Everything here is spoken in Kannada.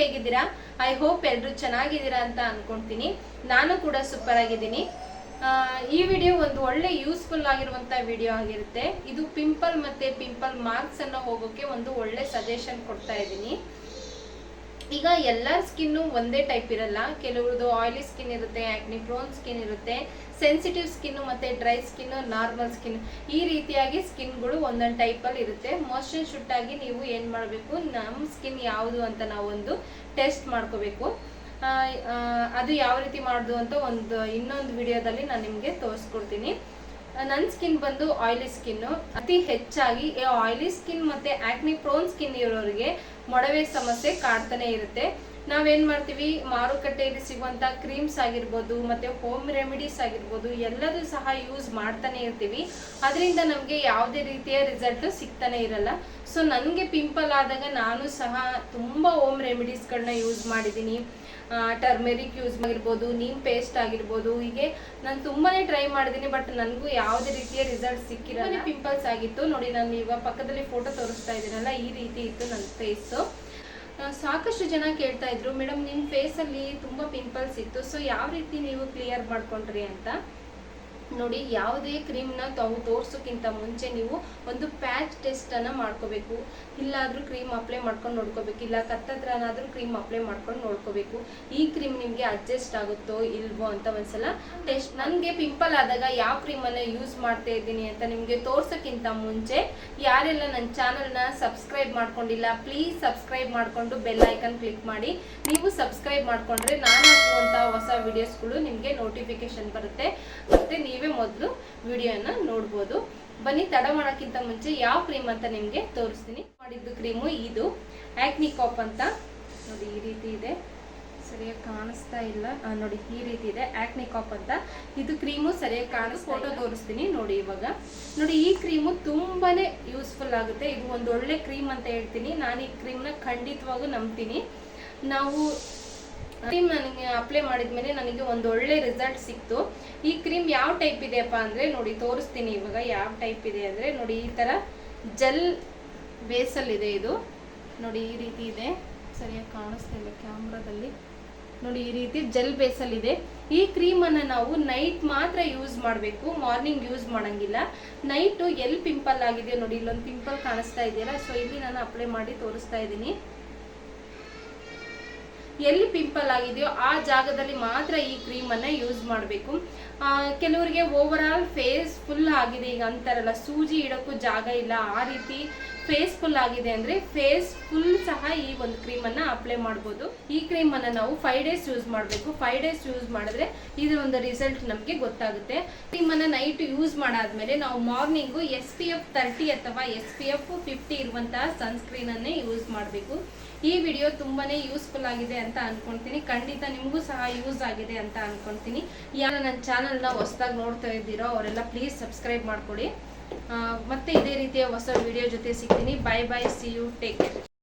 ಹೇಗಿದ್ದೀರಾ? ಐ ಹೋಪ್ ಎಲ್ಲರೂ ಚೆನ್ನಾಗಿದ್ದೀರಾ ಅಂತ ಅನ್ಕೊಂತೀನಿ. ನಾನು ಕೂಡ ಸೂಪರ್ ಆಗಿದ್ದೀನಿ. ಈ ವಿಡಿಯೋ ಒಂದು ಒಳ್ಳೆ ಯೂಸ್ಫುಲ್ ಆಗಿರುವಂತ ವಿಡಿಯೋ ಆಗಿರುತ್ತೆ. ಇದು ಪಿಂಪಲ್ ಮತ್ತೆ ಪಿಂಪಲ್ ಮಾರ್ಕ್ಸ್ ಅನ್ನ ಹೋಗೋಕೆ ಒಂದು ಒಳ್ಳೆ ಸಜೆಷನ್ ಕೊಡ್ತಾ ಇದ್ದೀನಿ. ಈಗ ಎಲ್ಲರ ಸ್ಕಿನ್ನು ಒಂದೇ ಟೈಪ್ ಇರಲ್ಲ. ಕೆಲವ್ರದ್ದು ಆಯಿಲಿ ಸ್ಕಿನ್ ಇರುತ್ತೆ ಆಕ್ನಿ ಪ್ರೋನ್ ಸ್ಕಿನ್ ಇರುತ್ತೆ. ಸೆನ್ಸಿಟಿವ್ ಸ್ಕಿನ್ ಮತ್ತೆ ಡ್ರೈ ಸ್ಕಿನ್ ನಾರ್ಮಲ್ ಸ್ಕಿನ್ ಈ ರೀತಿಯಾಗಿ ಸ್ಕಿನ್ಗಳು ಒಂದೊಂದು ಟೈಪಲ್ಲಿ ಇರುತ್ತೆ. ಮೋಷನ್ ಶುಟ್ ಆಗಿ ನೀವು ಏನು ಮಾಡಬೇಕು ನಮ್ಮ ಸ್ಕಿನ್ ಯಾವುದು ಅಂತ ನಾವೊಂದು ಟೆಸ್ಟ್ ಮಾಡ್ಕೋಬೇಕು. ಅದು ಯಾವ ರೀತಿ ಮಾಡೋದು ಅಂತ ಒಂದು ಇನ್ನೊಂದು ವಿಡಿಯೋದಲ್ಲಿ ನಾನು ನಿಮಗೆ ತೋರಿಸ್ಕೊಡ್ತೀನಿ. ನನ್ನ ಸ್ಕಿನ್ ಬಂದು ಆಯಿಲಿ ಸ್ಕಿನ್ನು ಅತಿ ಹೆಚ್ಚಾಗಿ ಆಯಿಲಿ ಸ್ಕಿನ್ ಮತ್ತೆ ಆಕ್ನಿ ಪ್ರೋನ್ ಸ್ಕಿನ್ ಇರೋರಿಗೆ ಮೊಡವೆ ಸಮಸ್ಯೆ ಕಾಡ್ತಾನೆ ಇರುತ್ತೆ. ನಾವೇನ್ ಮಾಡ್ತೀವಿ? ಮಾರುಕಟ್ಟೆಯಲ್ಲಿ ಸಿಗುವಂತ ಕ್ರೀಮ್ಸ್ ಆಗಿರ್ಬೋದು, ಮತ್ತೆ ಹೋಮ್ ರೆಮಿಡೀಸ್ ಆಗಿರ್ಬೋದು, ಎಲ್ಲದೂ ಸಹ ಯೂಸ್ ಮಾಡ್ತಾನೆ ಇರ್ತೀವಿ. ಅದರಿಂದ ನಮಗೆ ಯಾವುದೇ ರೀತಿಯ ರಿಸಲ್ಟ್ ಸಿಗ್ತಾನೆ ಇರಲ್ಲ. ಸೊ ನನಗೆ ಪಿಂಪಲ್ ಆದಾಗ ನಾನು ಸಹ ತುಂಬ ಹೋಮ್ ರೆಮಿಡೀಸ್ಗಳನ್ನ ಯೂಸ್ ಮಾಡಿದ್ದೀನಿ ಟರ್ಮೆರಿಕ್ ಯೂಸ್ ಆಗಿರ್ಬೋದು ನೀಮ್ ಪೇಸ್ಟ್ ಆಗಿರ್ಬೋದು, ಹೀಗೆ ನಾನು ತುಂಬಾನೇ ಟ್ರೈ ಮಾಡಿದ್ದೀನಿ ಬಟ್ ನನಗೂ ಯಾವುದೇ ರೀತಿಯ ರಿಸಲ್ಟ್ ಸಿಕ್ಕಿರಲ್ಲ. ಪಿಂಪಲ್ಸ್ ಆಗಿತ್ತು. ನೋಡಿ, ನಾನು ಇವಾಗ ಪಕ್ಕದಲ್ಲಿ ಫೋಟೋ ತೋರಿಸ್ತಾ ಇದ್ದೀನಲ್ಲ, ಈ ರೀತಿ ಇತ್ತು ನನ್ನ ಫೇಸು ಸಾಕಷ್ಟು ಜನ ಕೇಳ್ತಾ ಇದ್ರು. ಮೇಡಮ್ ನಿಮ್ಮ ಫೇಸಲ್ಲಿ ತುಂಬ ಪಿಂಪಲ್ಸ್ ಇತ್ತು. ಸೊ ಯಾವ ರೀತಿ ನೀವು ಕ್ಲಿಯರ್ ಮಾಡ್ಕೊಂಡ್ರಿ ಅಂತ? ನೋಡಿ, ಯಾವುದೇ ಕ್ರೀಮ್ನ ತಾವು ತೋರಿಸೋಕ್ಕಿಂತ ಮುಂಚೆ ನೀವು ಒಂದು ಪ್ಯಾಚ್ ಟೆಸ್ಟನ್ನು ಮಾಡ್ಕೋಬೇಕು. ಇಲ್ಲಾದರೂ ಕ್ರೀಮ್ ಅಪ್ಲೈ ಮಾಡ್ಕೊಂಡು ನೋಡ್ಕೋಬೇಕು. ಇಲ್ಲ ಕತ್ತತ್ರನಾದರೂ ಕ್ರೀಮ್ ಅಪ್ಲೈ ಮಾಡ್ಕೊಂಡು ನೋಡ್ಕೋಬೇಕು. ಈ ಕ್ರೀಮ್ ನಿಮಗೆ ಅಡ್ಜಸ್ಟ್ ಆಗುತ್ತೋ ಇಲ್ವೋ ಅಂತ ಒಂದ್ಸಲ ಟೆಸ್ಟ್ ನನಗೆ ಪಿಂಪಲ್ ಆದಾಗ ಯಾವ ಕ್ರೀಮನ್ನು ಯೂಸ್ ಮಾಡ್ತಾ ಇದ್ದೀನಿ ಅಂತ ನಿಮಗೆ ತೋರ್ಸೋಕ್ಕಿಂತ ಮುಂಚೆ ಯಾರೆಲ್ಲ ನನ್ನ ಚಾನಲ್ನ ಸಬ್ಸ್ಕ್ರೈಬ್ ಮಾಡ್ಕೊಂಡಿಲ್ಲ ಪ್ಲೀಸ್ ಸಬ್ಸ್ಕ್ರೈಬ್ ಮಾಡಿಕೊಂಡು ಬೆಲ್ ಐಕನ್ ಕ್ಲಿಕ್ ಮಾಡಿ. ನೀವು ಸಬ್ಸ್ಕ್ರೈಬ್ ಮಾಡಿಕೊಂಡ್ರೆ ನಾನು ಹಾಕುವಂಥ ಹೊಸ ವಿಡಿಯೋಸ್ಗಳು ನಿಮಗೆ ನೋಟಿಫಿಕೇಶನ್ ಬರುತ್ತೆ. ಮತ್ತು ನೀವೇ ಮೊದಲು ವಿಡಿಯೋನ ನೋಡ್ಬೋದು. ಬನ್ನಿ ತಡ ಮಾಡೋಕ್ಕಿಂತ ಮುಂಚೆ ಯಾವ ಕ್ರೀಮ್ ಅಂತ ನಿಮಗೆ ತೋರಿಸ್ತೀನಿ. ಮಾಡಿದ್ದು ಕ್ರೀಮು ಇದು. ಆಕ್ನಿ ಕಾಪ್ ಅಂತ. ನೋಡಿ ಈ ರೀತಿ ಇದೆ. ಸರಿಯಾಗಿ ಕಾಣಿಸ್ತಾ ಇಲ್ಲ. ನೋಡಿ ಈ ರೀತಿ ಇದೆ. ಆ್ಯಕ್ನಿಕಾಪ್ ಕಾಪ್ ಅಂತ. ಇದು ಕ್ರೀಮು ಸರಿಯಾಗಿ ಕಾಣಿಸ್ ಫೋಟೋ ತೋರಿಸ್ತೀನಿ. ನೋಡಿ ಇವಾಗ. ನೋಡಿ ಈ ಕ್ರೀಮು ತುಂಬಾನೇ ಯೂಸ್ಫುಲ್ ಆಗುತ್ತೆ. ಇದು ಒಂದು ಒಳ್ಳೆ ಕ್ರೀಮ್ ಅಂತ ಹೇಳ್ತೀನಿ. ನಾನು ಈ ಕ್ರೀಮ್ನ ಖಂಡಿತವಾಗೂ ನಂಬ್ತೀನಿ. ನಾವು ಕ್ರೀಮ್ ನನಗೆ ಅಪ್ಲೈ ಮಾಡಿದ್ಮೇಲೆ ನನಗೆ ಒಂದು ಒಳ್ಳೆ ರಿಸಲ್ಟ್ ಸಿಕ್ತು. ಈ ಕ್ರೀಮ್ ಯಾವ ಟೈಪ್ ಇದೆಯಪ್ಪ ಅಂದರೆ ನೋಡಿ ತೋರಿಸ್ತೀನಿ ಇವಾಗ ಯಾವ ಟೈಪ್ ಇದೆ ಅಂದರೆ ನೋಡಿ ಈ ಥರ ಜೆಲ್ ಬೇಸಲ್ಲಿದೆ ಇದು ನೋಡಿ ಈ ರೀತಿ ಇದೆ. ಸರಿಯಾಗಿ ಕಾಣಿಸ್ತಾ ಇಲ್ಲ ಕ್ಯಾಮ್ರಾದಲ್ಲಿ. ನೋಡಿ ಈ ರೀತಿ ಜೆಲ್ ಬೇಸಲ್ಲಿದೆ ಈ ಕ್ರೀಮನ್ನು ನಾವು ನೈಟ್ ಮಾತ್ರ ಯೂಸ್ ಮಾಡಬೇಕು. ಮಾರ್ನಿಂಗ್ ಯೂಸ್ ಮಾಡಂಗಿಲ್ಲ. ನೈಟು ಎಲ್ಲಿ ಪಿಂಪಲ್ ಆಗಿದೆ. ನೋಡಿ ಇಲ್ಲೊಂದು ಪಿಂಪಲ್ ಕಾಣಿಸ್ತಾ ಇದೆಯಲ್ಲ ಸೊ ಇಲ್ಲಿ ನಾನು ಅಪ್ಲೈ ಮಾಡಿ ತೋರಿಸ್ತಾ ಇದ್ದೀನಿ. ಎಲ್ಲಿ ಪಿಂಪಲ್ ಆಗಿದೆಯೋ ಆ ಜಾಗದಲ್ಲಿ ಮಾತ್ರ ಈ ಕ್ರೀಮನ್ನು ಯೂಸ್ ಮಾಡಬೇಕು. ಕೆಲವರಿಗೆ ಓವರ್ ಆಲ್ ಫೇಸ್ ಫುಲ್ ಆಗಿದೆ ಈಗ ಅಂತಾರಲ್ಲ, ಸೂಜಿ ಇಡೋಕ್ಕೂ ಜಾಗ ಇಲ್ಲ. ಆ ರೀತಿ ಫೇಸ್ ಫುಲ್ ಆಗಿದೆ ಅಂದರೆ ಫೇಸ್ ಫುಲ್ ಸಹ ಈ ಒಂದು ಕ್ರೀಮನ್ನು ಅಪ್ಲೈ ಮಾಡ್ಬೋದು. ಈ ಕ್ರೀಮನ್ನು ನಾವು ಫೈವ್ ಡೇಸ್ ಯೂಸ್ ಮಾಡಬೇಕು. ಫೈವ್ ಡೇಸ್ ಯೂಸ್ ಮಾಡಿದ್ರೆ ಇದರ ಒಂದು ರಿಸಲ್ಟ್ ನಮಗೆ ಗೊತ್ತಾಗುತ್ತೆ. ಕ್ರೀಮನ್ನು ನೈಟ್ ಯೂಸ್ ಮಾಡಾದ್ಮೇಲೆ ನಾವು morning S P F thirty ಅಥವಾ ಎಸ್ ಪಿ ಎಫ್ ಫಿಫ್ಟಿ ಇರುವಂತಹ ಸನ್ಸ್ಕ್ರೀನನ್ನೇ ಯೂಸ್ ಮಾಡಬೇಕು. ಈ ವಿಡಿಯೋ ತುಂಬಾನೇ ಯೂಸ್ಫುಲ್ ಆಗಿದೆ ಅಂತ ಅನ್ಕೊಂತೀನಿ. ಖಂಡಿತ ನಿಮಗೂ ಸಹ ಯೂಸ್ ಆಗಿದೆ ಅಂತ ಅನ್ಕೊಂತೀನಿ. ಯಾರು ನನ್ನ ಚಾನಲ್ನ ಹೊಸದಾಗಿ ನೋಡ್ತಾ ಇದ್ದೀರೋ ಅವರೆಲ್ಲ ಪ್ಲೀಸ್ ಸಬ್ಸ್ಕ್ರೈಬ್ ಮಾಡ್ಕೊಡಿ. ಆ, ಮತ್ತೆ ಇದೇ ರೀತಿಯ ಹೊಸ ವಿಡಿಯೋ ಜೊತೆ ಸಿಗ್ತೀನಿ. Bye bye see you take care